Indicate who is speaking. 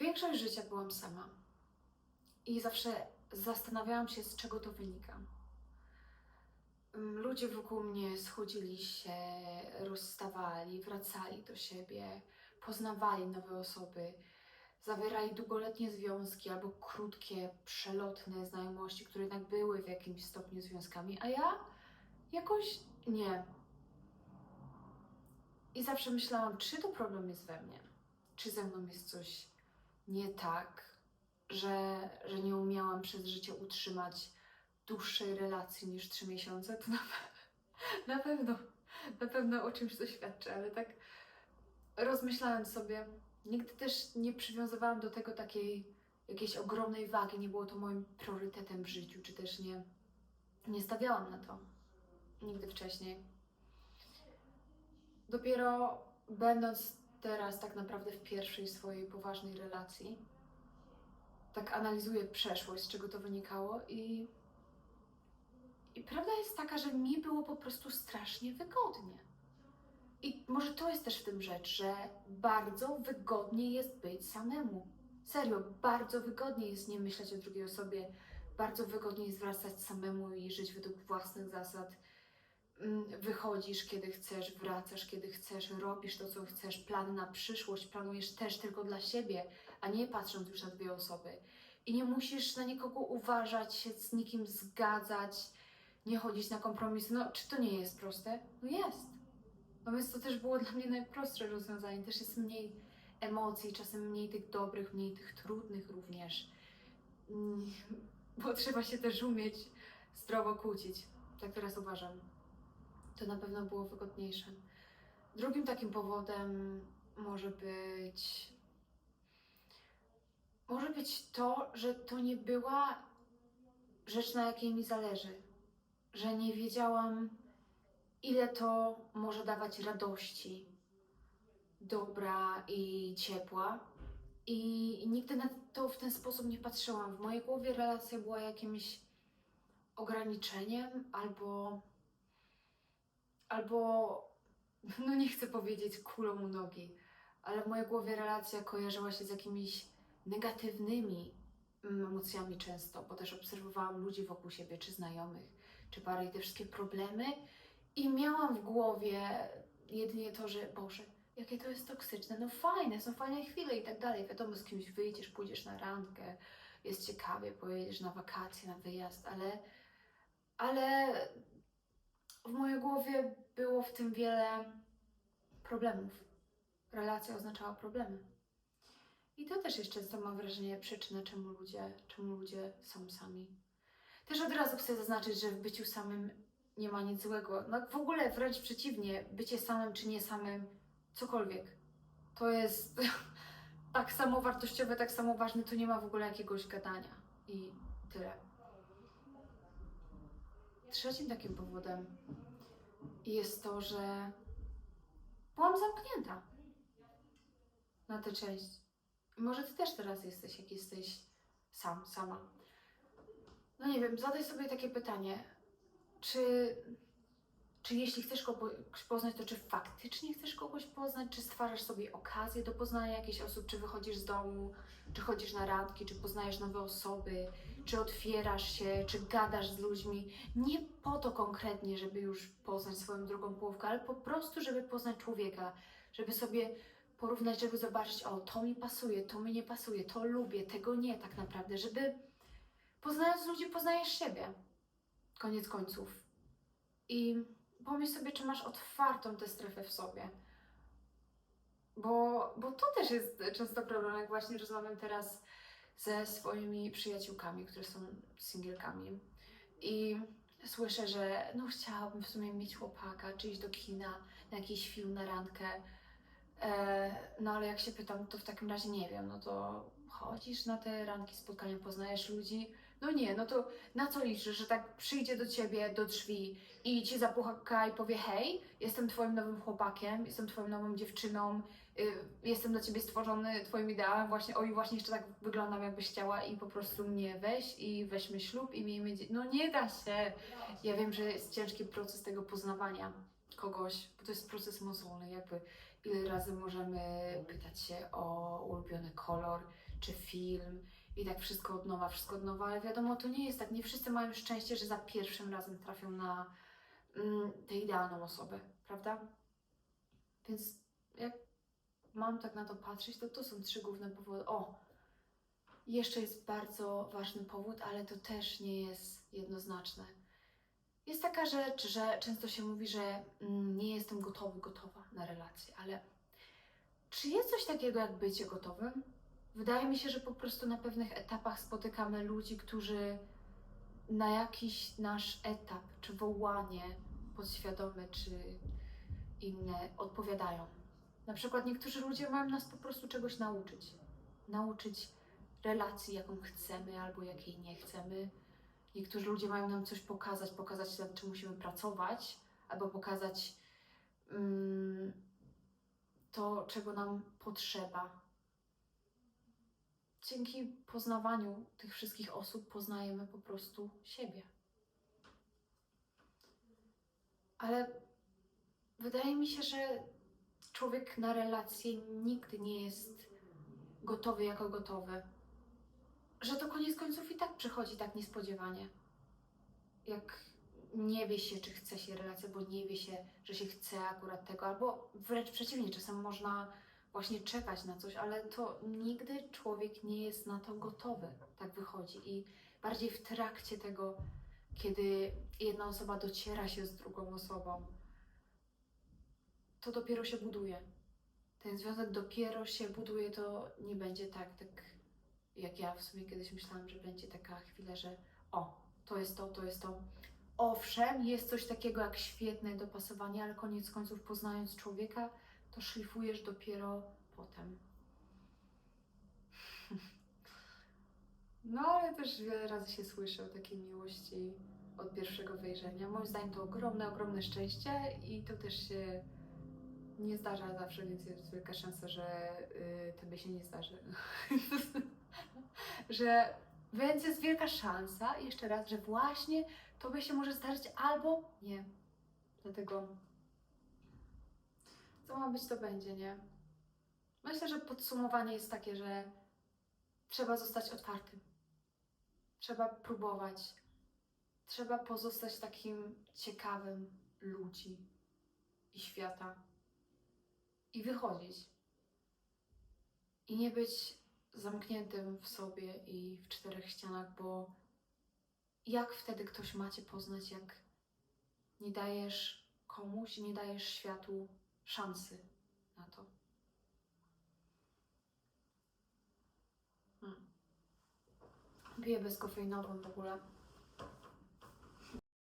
Speaker 1: Większość życia byłam sama. I zawsze zastanawiałam się, z czego to wynika. Mm, Ludzie wokół mnie schodzili się, rozstawali, wracali do siebie, poznawali nowe osoby, zawierali długoletnie związki albo krótkie, przelotne znajomości, które jednak były w jakimś stopniu związkami, a ja jakoś nie. I zawsze myślałam, czy to problem jest we mnie, czy ze mną jest coś nie tak, że, że nie umiałam przez życie utrzymać dłuższej relacji niż trzy miesiące, to na, na pewno, na pewno o czymś to świadczy, ale tak rozmyślając sobie, nigdy też nie przywiązywałam do tego takiej jakiejś ogromnej wagi, nie było to moim priorytetem w życiu, czy też nie, nie stawiałam na to nigdy wcześniej. Dopiero będąc teraz tak naprawdę w pierwszej swojej poważnej relacji, tak analizuję przeszłość, z czego to wynikało i, i prawda jest taka, że mi było po prostu strasznie wygodnie. I może to jest też w tym rzecz, że bardzo wygodnie jest być samemu. Serio, bardzo wygodnie jest nie myśleć o drugiej osobie, bardzo wygodnie jest wracać samemu i żyć według własnych zasad. Mm, Wychodzisz kiedy chcesz, wracasz kiedy chcesz, robisz to, co chcesz, plany na przyszłość planujesz też tylko dla siebie, a nie patrząc już na dwie osoby. I nie musisz na nikogo uważać, się z nikim zgadzać, nie chodzić na kompromisy. No, czy to nie jest proste? No jest. No więc to też było dla mnie najprostsze rozwiązanie. Też jest mniej emocji, czasem mniej tych dobrych, mniej tych trudnych również. Mm, Bo trzeba się też umieć zdrowo kłócić. Tak teraz uważam. To na pewno było wygodniejsze. Drugim takim powodem może być. Może być to, że to nie była rzecz, na jakiej mi zależy. Że nie wiedziałam, ile to może dawać radości, dobra i ciepła. I nigdy na to w ten sposób nie patrzyłam. W mojej głowie relacja była jakimś ograniczeniem albo. Albo. no nie chcę powiedzieć kulą u nogi, ale w mojej głowie relacja kojarzyła się z jakimiś negatywnymi mm, emocjami często, bo też obserwowałam ludzi wokół siebie, czy znajomych, czy pary i te wszystkie problemy. I miałam w głowie jedynie to, że Boże, jakie to jest toksyczne, no fajne, są fajne chwile i tak dalej. Wiadomo, z kimś wyjdziesz, pójdziesz na randkę, jest ciekawie, pojedziesz na wakacje, na wyjazd, ale, ale w mojej głowie było w tym wiele problemów. Relacja oznaczała problemy. I to też jest często, mam wrażenie, przyczyna, czemu ludzie, czemu ludzie są sami. Też od razu chcę zaznaczyć, że w byciu samym nie ma nic złego. No w ogóle wręcz przeciwnie, bycie samym czy nie samym, cokolwiek. To jest tak samo wartościowe, tak samo ważne, tu nie ma w ogóle jakiegoś gadania. I tyle. Trzecim takim powodem jest to, że byłam zamknięta na tę część. Może ty też teraz jesteś, jak jesteś sam, sama. No nie wiem, zadaj sobie takie pytanie. Czy, czy jeśli chcesz kogoś poznać, to czy faktycznie chcesz kogoś poznać? Czy stwarzasz sobie okazję do poznania jakichś osób? Czy wychodzisz z domu? Czy chodzisz na randki? Czy poznajesz nowe osoby? Czy otwierasz się? Czy gadasz z ludźmi? Nie po to konkretnie, żeby już poznać swoją drugą połówkę, ale po prostu, żeby poznać człowieka. Żeby sobie porównać, żeby zobaczyć, o, to mi pasuje, to mi nie pasuje, to lubię, tego nie tak naprawdę. Żeby poznając ludzi, poznajesz siebie koniec końców. I pomyśl sobie, czy masz otwartą tę strefę w sobie. Bo, bo to też jest często problem, jak właśnie rozmawiam teraz ze swoimi przyjaciółkami, które są singielkami. I słyszę, że no chciałabym w sumie mieć chłopaka, czy iść do kina, na jakiś film, na randkę. E, no ale jak się pytam, to w takim razie nie wiem, no to chodzisz na te randki, spotkania, poznajesz ludzi. No nie, no to na co liczysz, że tak przyjdzie do ciebie do drzwi i ci zapuka i powie: Hej, jestem twoim nowym chłopakiem, jestem twoją nową dziewczyną, y, jestem dla ciebie stworzony twoim ideałem, właśnie, oj, właśnie jeszcze tak wyglądam, jakbyś chciała, i po prostu mnie weź i weźmy ślub i miejmy dzie- No nie da się. Ja wiem, że jest ciężki proces tego poznawania kogoś, bo to jest proces mozolny, jakby ile razy możemy pytać się o ulubiony kolor czy film i tak wszystko od nowa, wszystko od nowa, ale wiadomo, to nie jest tak. Nie wszyscy mają szczęście, że za pierwszym razem trafią na mm, tę idealną osobę, prawda? Więc jak mam tak na to patrzeć, to to są trzy główne powody. O, jeszcze jest bardzo ważny powód, ale to też nie jest jednoznaczne. Jest taka rzecz, że często się mówi, że mm, nie jestem gotowy, gotowa na relacje, ale czy jest coś takiego jak bycie gotowym? Wydaje mi się, że po prostu na pewnych etapach spotykamy ludzi, którzy na jakiś nasz etap, czy wołanie podświadome, czy inne odpowiadają. Na przykład niektórzy ludzie mają nas po prostu czegoś nauczyć. Nauczyć relacji, jaką chcemy albo jakiej nie chcemy. Niektórzy ludzie mają nam coś pokazać, pokazać nad czym musimy pracować, albo pokazać mm, to, czego nam potrzeba. Dzięki poznawaniu tych wszystkich osób poznajemy po prostu siebie. Ale wydaje mi się, że człowiek na relacje nigdy nie jest gotowy jako gotowy. Że to koniec końców i tak przychodzi tak niespodziewanie. Jak nie wie się, czy chce się relacja, bo nie wie się, że się chce akurat tego, albo wręcz przeciwnie, czasem można właśnie czekać na coś, ale to nigdy człowiek nie jest na to gotowy. Tak wychodzi. I bardziej w trakcie tego, kiedy jedna osoba dociera się z drugą osobą, to dopiero się buduje. Ten związek dopiero się buduje, to nie będzie tak, tak jak ja w sumie kiedyś myślałam, że będzie taka chwila, że o, to jest to, to jest to. Owszem, jest coś takiego jak świetne dopasowanie, ale koniec końców poznając człowieka, to szlifujesz dopiero potem. No, ale też wiele razy się słyszy o takiej miłości od pierwszego wejrzenia. Moim zdaniem to ogromne, ogromne szczęście i to też się nie zdarza zawsze, więc jest wielka szansa, że y, tobie się nie zdarzy. że więc jest wielka szansa, jeszcze raz, że właśnie tobie się może zdarzyć albo nie. Dlatego co ma być, to będzie, nie? Myślę, że podsumowanie jest takie, że trzeba zostać otwartym. Trzeba próbować. Trzeba pozostać takim ciekawym ludzi i świata. I wychodzić. I nie być zamkniętym w sobie i w czterech ścianach, bo jak wtedy ktoś macie poznać, jak nie dajesz komuś, nie dajesz światu szansy na to. Hmm. Piję bezkofeinową w ogóle.